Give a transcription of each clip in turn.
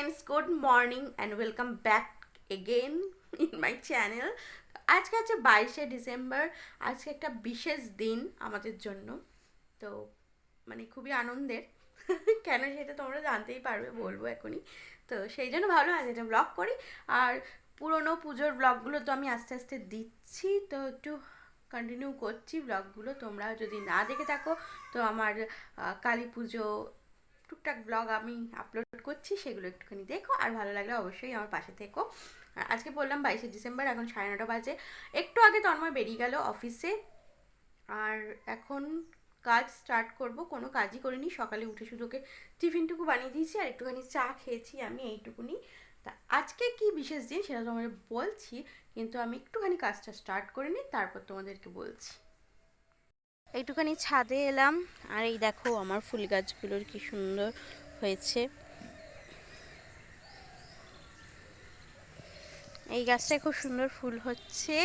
Friends good morning and welcome back again in my channel আজকে আছে বাইশে December, আজকে একটা বিশেষ দিন আমাদের জন্য। তো মানে খুবই আনন্দের। কেন সেটা তোমরা জানতেই পারবে, বলব এখনই। তো সেই জন্য ভাবলাম আজ এটা ব্লগ করি। আর পুরনো পুজোর ব্লগগুলো তো আমি আস্তে আস্তে দিচ্ছি। তো একটু কন্টিনিউ করছি ব্লগগুলো তোমরা যদি না দেখে থাকো, তো আমার কালী পুজো টুকটাক ব্লগ আমি আপলোড করছি, সেগুলো একটুখানি দেখো, আর ভালো লাগলে অবশ্যই আমার পাশে থেকো। আর আজকে বললাম বাইশে ডিসেম্বর, এখন সাড়ে নটা বাজে। একটু আগে তন্ময় বেরিয়ে গেল অফিসে আর এখন কাজ স্টার্ট করব, কোনো কাজই করিনি। সকালে উঠে শুধু ওকে টিফিনটুকু বানিয়ে দিয়েছি, আর একটুখানি চা খেয়েছি আমি এইটুকুনি। তা আজকে কি বিশেষ দিন সেটা তোমাদের বলছি, কিন্তু আমি একটুখানি কাজটা স্টার্ট করে নিই, তারপর তোমাদেরকে বলছি। একটুখানি ছাদে এলাম, আর এই দেখো আমার ফুল গাছগুলোর কি সুন্দর হয়েছে। এই গাছটায় খুব সুন্দর ফুল হচ্ছে,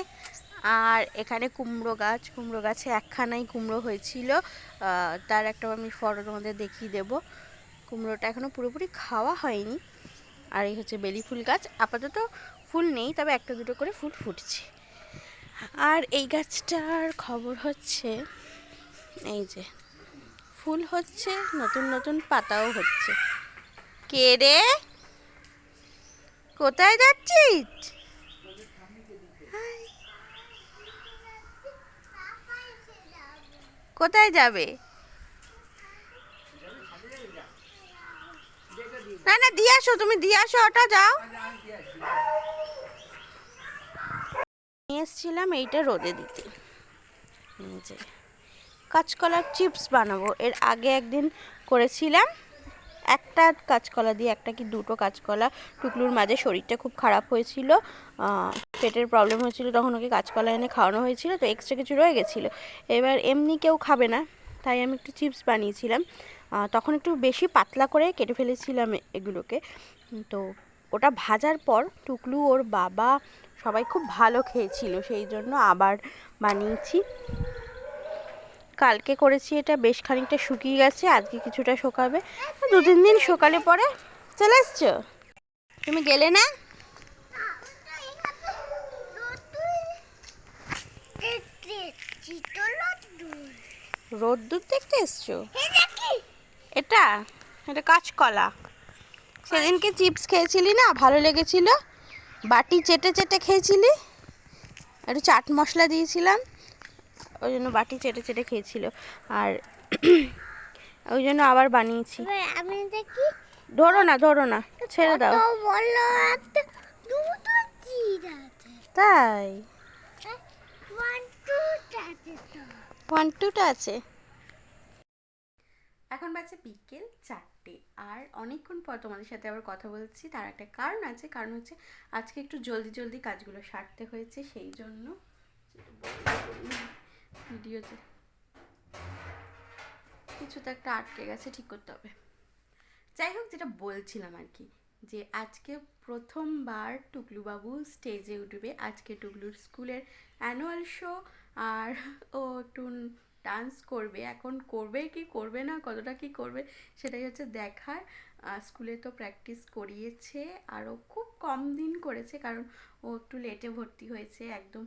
আর এখানে কুমড়ো গাছ, কুমড়ো গাছে একখানাই কুমড়ো হয়েছিল। তার একটা আমি ফটো তোমাদের দেখিয়ে দেব। কুমড়োটা এখনও পুরোপুরি খাওয়া হয়নি। আর এই হচ্ছে বেলি ফুল গাছ। আপাতত ফুল নেই, তবে একটা দুটো করে ফুল ফুটছে। আর এই গাছটার খবর হচ্ছে এই যে, ফুল হচ্ছে, নতুন নতুন পাতাও হচ্ছে। কে রে? কোথায় যাচ্ছিস? কোথায় যাবে? না না, দিয়ে আসো, তুমি দিয়ে আসো, ওটা যাও। নিয়ে এসেছিলাম এইটা রোদে দিতে। এই যে। কাঁচকলার চিপস বানাবো। এর আগে একদিন করেছিলাম। একটা কাঁচকলা দিয়ে একটা কি দুটো কাঁচকলা টুকলুর মাঝে শরীরটা খুব খারাপ হয়েছিল পেটের প্রবলেম হয়েছিল, তখন ওকে কাঁচকলা এনে খাওয়ানো হয়েছিল, তো এক্সট্রা কিছু রয়ে গেছিল। এবার এমনি কেউ খাবে না, তাই আমি একটু চিপস বানিয়েছিলাম। তখন একটু বেশি পাতলা করে কেটে ফেলেছিলাম এগুলোকে। তো ওটা ভাজার পর টুকলু ওর বাবা সবাই খুব ভালো খেয়েছিল, সেই জন্য আবার বানিয়েছি। কালকে করেছি এটা, বেশ খানিকটা শুকিয়ে গেছে, আজকে কিছুটা শোকাবে। দু তিন দিন শোকালে পরে চলে এসছো? তুমি গেলে না? রোদ রোদ্দুর দেখতে এসছো? এটা? এটা কাঁচকলা। সেদিনকে চিপস খেয়েছিলি না? ভালো লেগেছিল। বাটি চেটে চেটে খেয়েছিলি। একটু চাট মশলা দিয়েছিলাম। ওই জন্য বাটি চেটে চেটে খেয়েছিল। আর ওই জন্য আবার বানিয়েছি। আমি দেখি ধরো না ধরো না ছেড়ে দাও। তাই? ওয়ান ওয়ান টুটা আছে। এখন বাজে বিকেল চারটে আর অনেকক্ষণ পর তোমাদের সাথে আবার কথা বলছি। তার একটা কারণ আছে কারণ হচ্ছে আজকে একটু জলদি জলদি কাজগুলো সারতে হয়েছে সেই জন্য ভিডিওতে কিছু তো একটা আটকে গেছে, ঠিক করতে হবে। যাই হোক, যেটা বলছিলাম আর কি, যে আজকে প্রথমবার টুকলুবাবু স্টেজে উঠবে। আজকে টুকলুর স্কুলের অ্যানুয়াল শো আর ও একটু ডান্স করবে। এখন করবে কি করবে না, কতটা কি করবে, সেটাই হচ্ছে দেখার। স্কুলে তো প্র্যাকটিস করিয়েছে আরও খুব কম দিন করেছে, কারণ ও একটু লেটে ভর্তি হয়েছে, একদম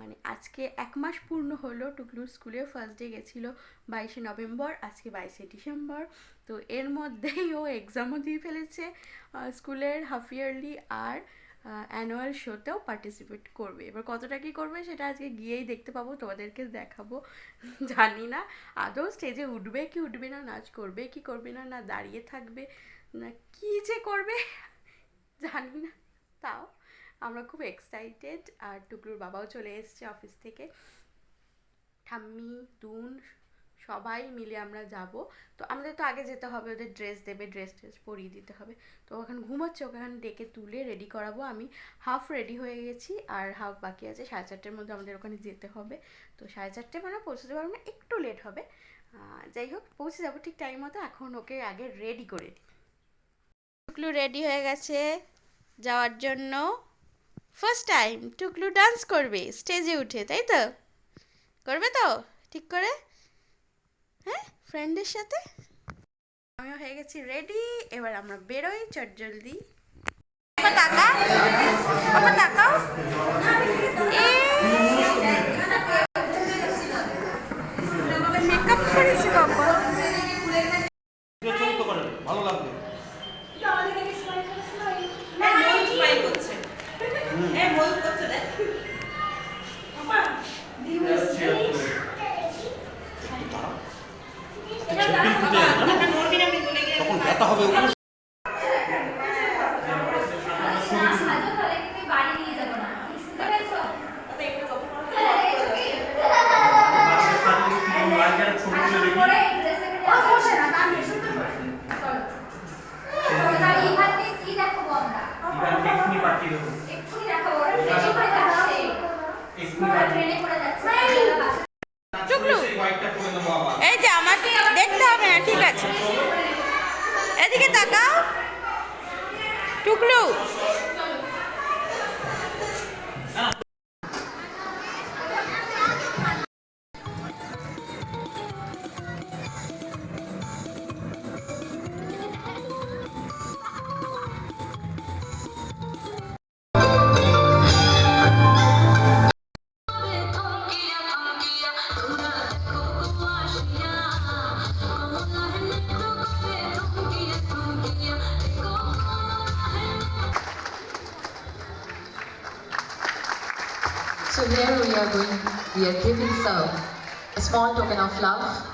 মানে আজকে এক মাস পূর্ণ হলো টুকলুর স্কুলে ফার্স্ট ডে গেছিল বাইশে নভেম্বর, আজকে বাইশে ডিসেম্বর। তো এর মধ্যেই ও এক্সামও দিয়ে ফেলেছে স্কুলের হাফ ইয়ারলি আর অ্যানুয়াল শোতেও পার্টিসিপেট করবে। এবার কতটা কি করবে সেটা আজকে গিয়েই দেখতে পাবো, তোমাদেরকে দেখাবো। জানি না, আদৌ স্টেজে উঠবে কি উঠবে না, নাচ করবে কি করবে না না দাঁড়িয়ে থাকবে, না কি যে করবে, জানি না, তাও। আমরা খুব এক্সাইটেড আর টুকরুর বাবাও চলে এসেছে অফিস থেকে। ঠাম্মি, দুন, সবাই মিলে আমরা যাব। তো আমাদের তো আগে যেতে হবে, ওদের ড্রেস দেবে ড্রেস ট্রেস পরিয়ে দিতে হবে। তো ওখানে ঘুমাচ্ছে, ওকে এখন ডেকে তুলে রেডি করাবো। আমি হাফ রেডি হয়ে গেছি, আর হাফ বাকি আছে। সাড়ে চারটের মধ্যে আমাদের ওখানে যেতে হবে। তো সাড়ে চারটে মানে পৌঁছতে পারব না, একটু লেট হবে। যাই হোক, পৌঁছে যাব ঠিক টাইম মতো। এখন ওকে আগে রেডি করে টুকলু রেডি হয়ে গেছে যাওয়ার জন্য। ফার্স্ট টাইম টুকলু ডান্স করবে স্টেজে উঠে, তাই তো? করবে তো? ঠিক করে? হ্যাঁ ফ্রেন্ডের সাথে? আমিও হয়ে গেছি রেডি এবার আমরা বেরোই চট জলদি। টাকা? বাবা তাকাও মেকআপ করেছি বাবা ছবি তো করেন ভালো লাগবে ছবি ফুটে যাবে তখন ব্যথা হবে ওগুলো চুকলু এই যে আমাকে দেখতে হবে না ঠিক আছে এদিকে তাকাও টুকলু So here we are we are giving some, a small token of love.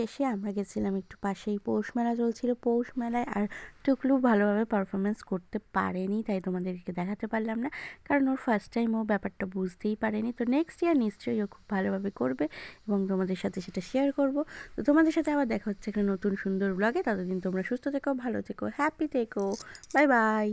শেষে আমরা গেছিলাম একটু পাশেই। পৌষ মেলা চলছিল। পৌষ মেলায় আর টুকলু ভালোভাবে পারফরমেন্স করতে পারেনি, তাই তোমাদেরকে দেখাতে পারলাম না। কারণ ওর ফার্স্ট টাইম ও ব্যাপারটা বুঝতেই পারেনি। তো নেক্সট ইয়ার নিশ্চয়ই ও খুব ভালোভাবে করবে এবং তোমাদের সাথে সেটা শেয়ার করব। তো তোমাদের সাথে আবার দেখা হচ্ছে একটা নতুন সুন্দর ব্লগে ততদিন তোমরা সুস্থ থেকো, ভালো থেকো হ্যাপি থেকো। Bye bye